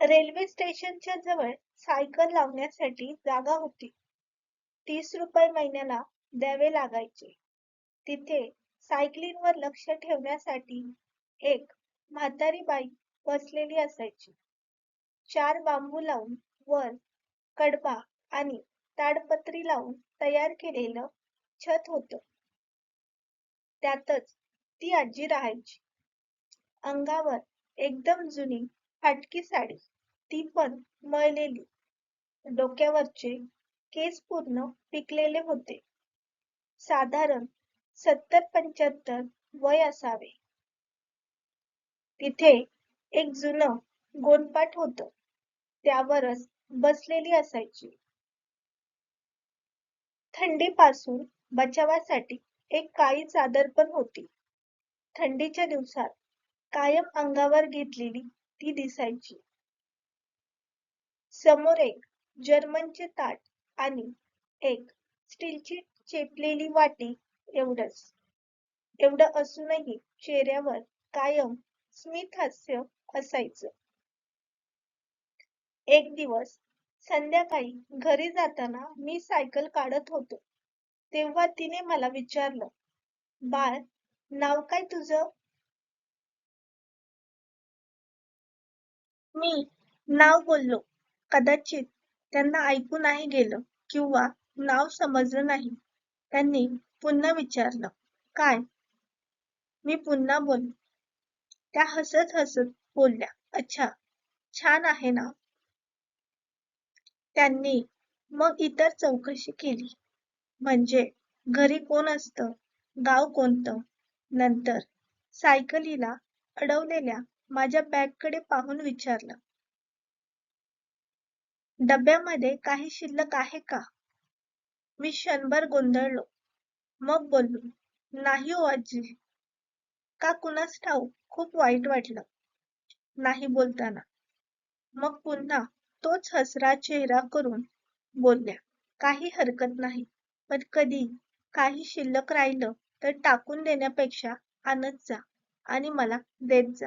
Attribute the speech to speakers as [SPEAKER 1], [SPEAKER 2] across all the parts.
[SPEAKER 1] Railway स्टेशनच्या जवळ cycle लावण्यासाठी जागा होती. तीस रुपये महिन्याला द्यावे लागायचे. तिथे सायकलींवर लक्ष ठेवण्यासाठी एक म्हातारी बाई बसलेली असायची. चार बांबू लावून वर कडबा आणि ताडपत्री लावून तयार केलेलं छत होतं. त्यातच ती आजी राहायची. अंगावर एकदम जुनी फाटकी साडी. ती पण मळलेली. डोक्यावरचे केस पूर्ण पिकलेले होते. साधारण सत्तर पंच्याहत्तर वय असावे. तिथे एक जुनं गोणपाट होतं. त्यावरच बसलेली असायची. थंडीपासून बचावासाठी एक काळी चादर पण होती. थंडीच्या दिवसात कायम अंगावर घेतलेली ती दिसायची. समोर एक जर्मनचे ताट आणि एक स्टीलची चेपलेली वाटी एवढंच. एवढं असूनही चेहऱ्यावर कायम स्मित हास्य असायचं. एक दिवस संध्याकाळी घरी जाताना मी सायकल काढत होतो. तेव्हा तिने मला विचारलं बाळ नाव काय तुझं? मी नाव बोललो. कदाचित त्यांना ऐकू नाही गेलं किंवा नाव समजलं नाही. त्यांनी पुन्हा विचारलं काय? मी पुन्हा बोललो. त्या हसत हसत बोलल्या अच्छा छान आहे ना? त्यांनी मग इतर चौकशी केली. म्हणजे घरी कोण असतं गाव कोणतं? नंतर सायकलीला अडवलेल्या माझ्या बॅगकडे पाहून विचारलं. डब्यामध्ये काही शिल्लक आहे का? मी क्षणभर गोंधळलो. मग बोललो नाही ओ आजी. का कुणास ठाऊक? खूप वाईट वाटलं. नाही बोलताना. मग पुन्हा तोच हसरा चेहरा करून बोलल्या काही हरकत नाही. पण कधी काही शिल्लक राहिलं तर टाकून देण्यापेक्षा आणत जा आणि मला देत जा.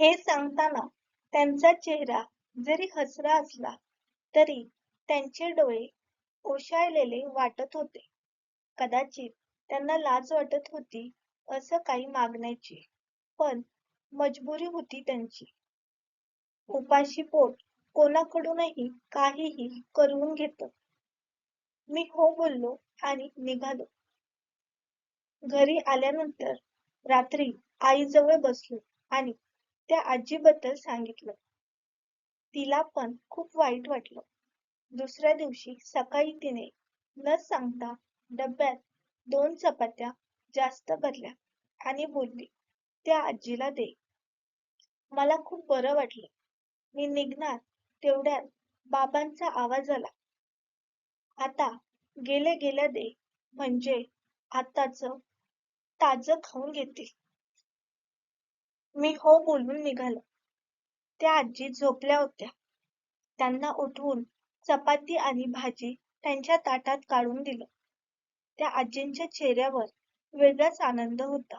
[SPEAKER 1] हे सांगताना त्यांचा चेहरा जरी हसरा असला तरी त्यांचे डोळे ओशाळलेले वाटत होते. कदाचित त्यांना लाज वाटत होती असं काही मागण्याची पण मजबुरी होती त्यांची. उपाशी पोट कोणाकडूनही काहीही करून घेत. मी हो बोललो आणि निघालो. घरी आल्यानंतर रात्री आईजवळ बसलो आणि त्या आजीबद्दल सांगितलं. तिला पण खूप वाईट वाटलं. दुसऱ्या दिवशी सकाळी तिने न सांगता डब्यात दोन चपात्या जास्त भरल्या आणि बोलली त्या आजीला दे. मला खूप बरं वाटलं. मी निघणार तेवढ्यात बाबांचा आवाज आला. आता गेल्या गेल्या दे. म्हणजे आताच ताज खाऊन घेतील. मी हो बोलून निघालो. त्या आजी झोपल्या होत्या. त्यांना उठवून चपाती आणि भाजी त्यांच्या ताटात काढून दिलं. त्या आजींच्या चेहऱ्यावर वेगळाच आनंद होता.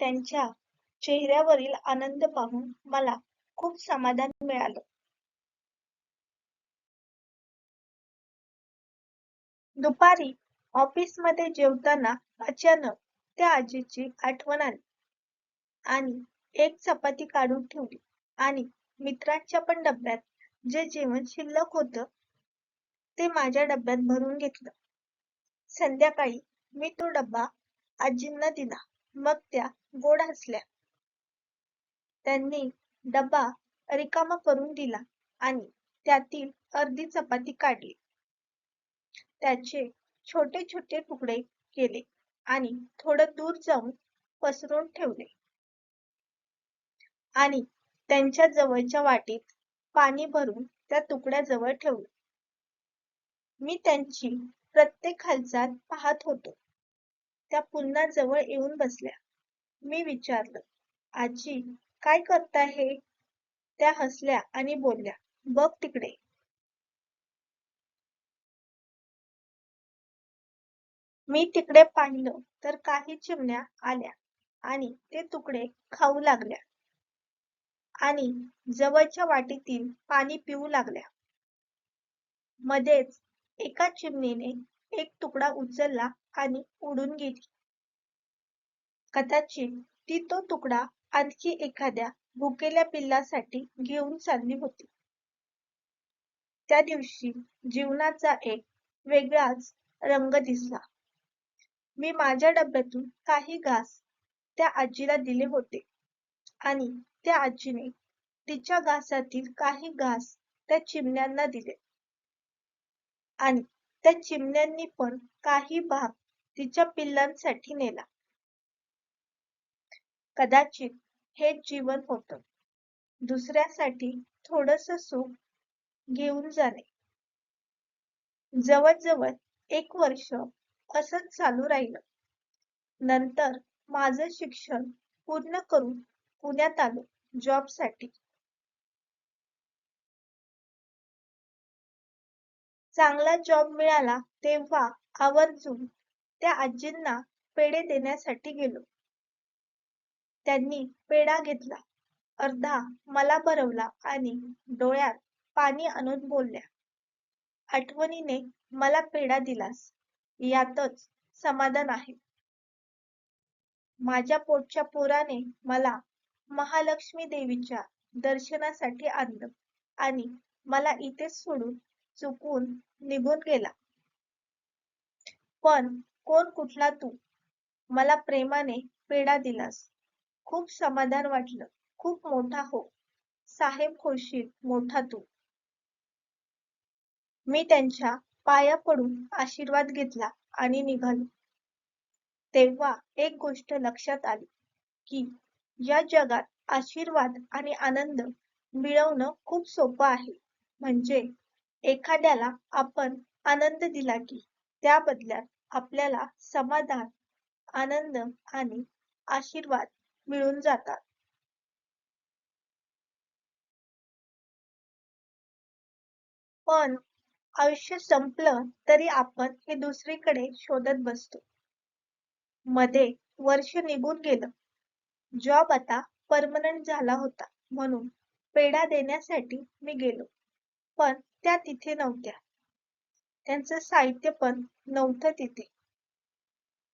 [SPEAKER 1] त्यांच्या चेहऱ्यावरील आनंद पाहून मला खूप समाधान मिळालं. दुपारी ऑफिसमध्ये जेवताना अचानक त्या आजीची आठवण आली. आणि एक चपाती काढून ठेवली. आणि मित्रांच्या पण डब्यात जे जेवण शिल्लक होत ते माझ्या डब्यात भरून घेतलं. संध्याकाळी मी तो डब्बा आजींना दिला. मग त्या गोड हसल्या. त्यांनी डब्बा रिकामा करून दिला आणि त्यातील अर्धी चपाती काढली. त्याचे छोटे छोटे तुकडे केले आणि थोडं दूर जाऊन पसरून ठेवले. आणि त्यांच्या जवळच्या वाटीत पाणी भरून त्या तुकड्याजवळ ठेवले. मी त्यांची प्रत्येक हालचाल पाहत होतो. त्या पुन्हा जवळ येऊन बसल्या. मी विचारलं आजी काय करताय हे? त्या हसल्या आणि बोलल्या बघ तिकडे. मी तिकडे पाहिलं तर काही चिमण्या आल्या आणि ते तुकडे खाऊ लागल्या. आणि जवळच्या वाटेतील पाणी पिऊ लागल्या. मध्येच एका चिमणीने एक तुकडा उचलला आणि उडून गेली. कदाचित ती तो तुकडा आणखी एखाद्या भुकेल्या पिल्लासाठी घेऊन चालली होती. त्या दिवशी जीवनाचा एक वेगळाच रंग दिसला. मी माझ्या डब्यातून काही घास त्या आजीला दिले होते आणि त्या आजीने तिच्या घासातील काही घास त्या चिमण्यांना दिले. आणि त्या चिमण्यांनी पण काही भाग तिच्या पिल्लांसाठी नेला. कदाचित हेच जीवन होतं. दुसऱ्यासाठी थोडस सुख घेऊन जाणे. जवळजवळ एक वर्ष असंच चालू राहिलं. नंतर माझं शिक्षण पूर्ण करून पुण्यात आलो. जॉबसाठी. चांगला जॉब मिळाला तेव्हा आवर्जून त्या आजींना पेढे देण्यासाठी गेलो. त्यांनी पेढा घेतला. अर्धा मला भरवला आणि डोळ्यात पाणी आणून बोलल्या आठवणीने मला पेढा दिलास. यातच समाधान आहे. माझ्या पोटच्या पोराने मला महालक्ष्मी देवीच्या दर्शनासाठी आणलं आणि मला इथेच सोडून चुकून निघून गेला. पण कोण कुठला तू? मला प्रेमाने पेढा दिलास. खूप समाधान वाटलं. खूप मोठा हो. साहेब होशील मोठा तू. मी त्यांच्या पाया पडून आशीर्वाद घेतला आणि निघालो. तेव्हा एक गोष्ट लक्षात आली की या जगात आशीर्वाद आणि आनंद मिळवणं खूप सोपं आहे. म्हणजे एखाद्याला आपण आनंद दिला की त्या बदल्यात आपल्याला समाधान आनंद आणि आशीर्वाद मिळून जातात. पण आयुष्य संपलं तरी आपण हे दुसरीकडे शोधत बसतो. मध्ये वर्ष निघून गेलं. जॉब आता परमनंट झाला होता. म्हणून पेढा देण्यासाठी मी गेलो. पण त्या तिथे नव्हत्या. त्यांचं साहित्य पण नव्हतं तिथे.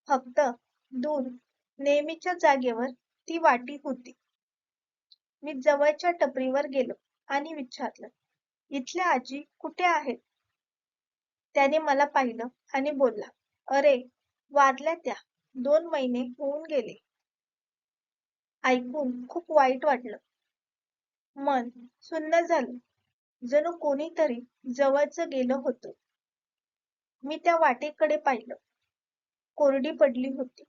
[SPEAKER 1] फक्त दूर नेहमीच्या जागेवर ती वाटी होती. मी जवळच्या टपरीवर गेलो आणि विचारलं इथल्या आजी कुठे आहेत? त्याने मला पाहिलं आणि बोलला अरे वारल्या त्या. दोन महिने होऊन गेले. ऐकून खूप वाईट वाटलं. मन सुन्न झालं. जणू कोणीतरी जवळच गेलं होतं. मी त्या वाटेकडे पाहिलं. कोरडी पडली होती.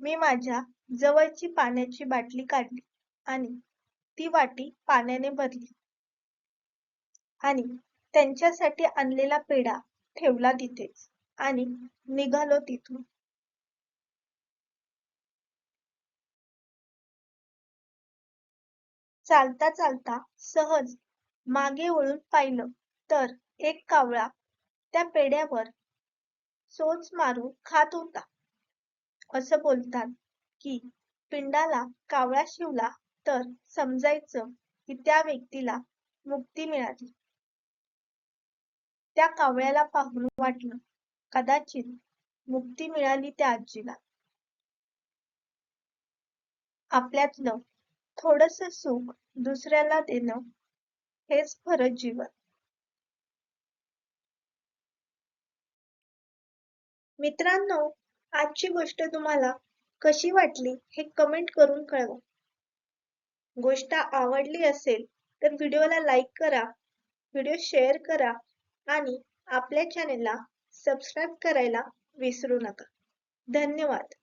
[SPEAKER 1] मी माझ्या जवळची पाण्याची बाटली काढली आणि ती वाटी पाण्याने भरली. आणि त्यांच्यासाठी आणलेला पेढा ठेवला तिथेच आणि निघालो तिथून. चालता चालता सहज मागे वळून पाहिलं तर एक कावळा त्या पेढ्यावर चोच मारून खात होता. असं बोलतात की पिंडाला कावळा शिवला तर समजायचं की त्या व्यक्तीला मुक्ती मिळाली. त्या कावळ्याला पाहून वाटलं कदाचित मुक्ती मिळाली त्या आजीला. आपल्यातलं थोडस सुख दुसऱ्याला देणं हेच खरं जीवन. मित्रांनो आजची गोष्ट तुम्हाला कशी वाटली हे कमेंट करून कळवा. गोष्ट आवडली असेल तर व्हिडिओला लाईक करा व्हिडिओ शेअर करा आणि आपल्या चॅनेलला सबस्क्राईब करायला विसरू नका. धन्यवाद.